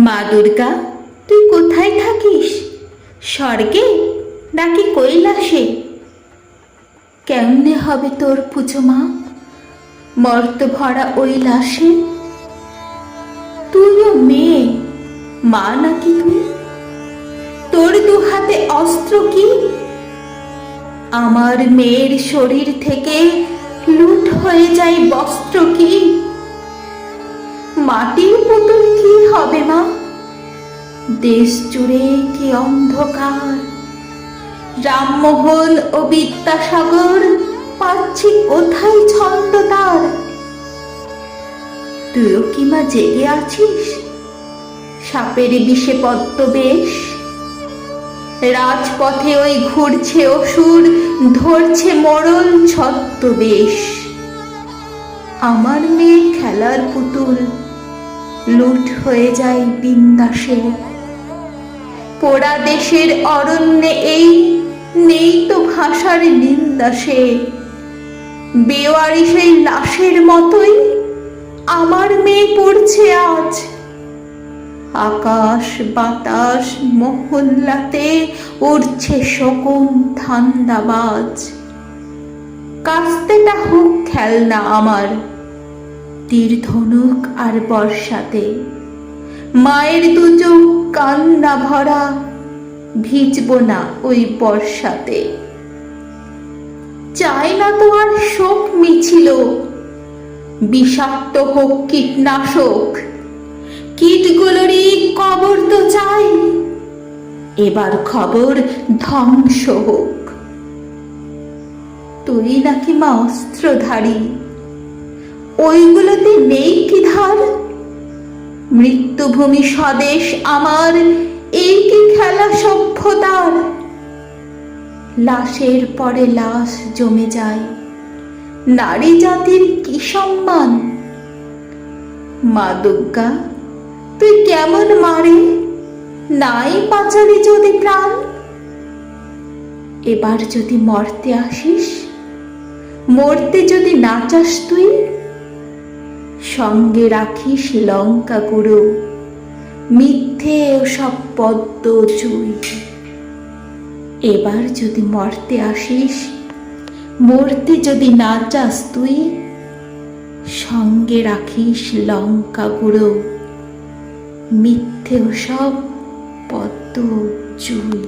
মা দুর্গা, তুই কোথায় থাকিস? স্বর্গে নাকি কৈলাসে? কেমনে হবে তোর পুজো মা? মর্ত ভরা ওই লাশে তুইও মেয়ে, মা নাকি তুই? তোর দু হাতে অস্ত্র কি? আমার মেয়ের শরীর থেকে লুট হয়ে যায় বস্ত্র কি? মাটির পুতুল কি হবে মা? দেশ জুড়ে কি অন্ধকার? রামমোহন ও বিদ্যাসাগর পাচ্ছি কোথায় ছন্দ তার তুইও কি মা জেগে আছিস? সাপের বিষে পদ্মবেশ রাজপথে ওই ঘুরছে অসুর, ধরছে মরল ছদ্মবেশ। আমার মেয়ে খেলার পুতুল। লুট হয়ে যায় বিন্দাসে। পোড়া দেশের অরণ্যে এই নেই তো ভাষার নিন্দাসে। বেওয়ারি সেই লাশের মতোই আমার মেয়ে পড়ছে আজ। আকাশ বাতাস মহল্লাতে উড়ছে শকুন ঠান্ডাবাজ কাস্তেটা হোক খেলনা আমার। তীর ধনুক আর বর্ষাতে। মায়ের দুচোখ কান্না ভরা, ভিজব না ওই বর্ষাতে। চাই না তো আর শোক মিছিল, বিষাক্ত হোক কীটনাশক। কীটগুলোরই কবর তো চাই, এবার খবর ধ্বংস হোক। তুই নাকি মা অস্ত্রধারী। ওইগুলোতে নেই কি ধার? মৃত্যুভূমি স্বদেশ আমার, এই কি খেলা সভ্যতার? লাশের পরে লাশ জমে যায়। নারী জাতির কি সম্মান? মা দুর্গা, তুই কেমন মারে নাই পাচালি যদি প্রাণ? এবার যদি মরতে আসিস মরতে যদি না চাস তুই, সঙ্গে রাখিস লঙ্কা গুঁড়ো, মিথ্যে ও সব পদ্ম চুই এবার যদি মরতে আসিস, মরতে যদি না চাস তুই, সঙ্গে রাখিস লঙ্কা গুঁড়ো, মিথ্যে ও সব পদ্ম চুই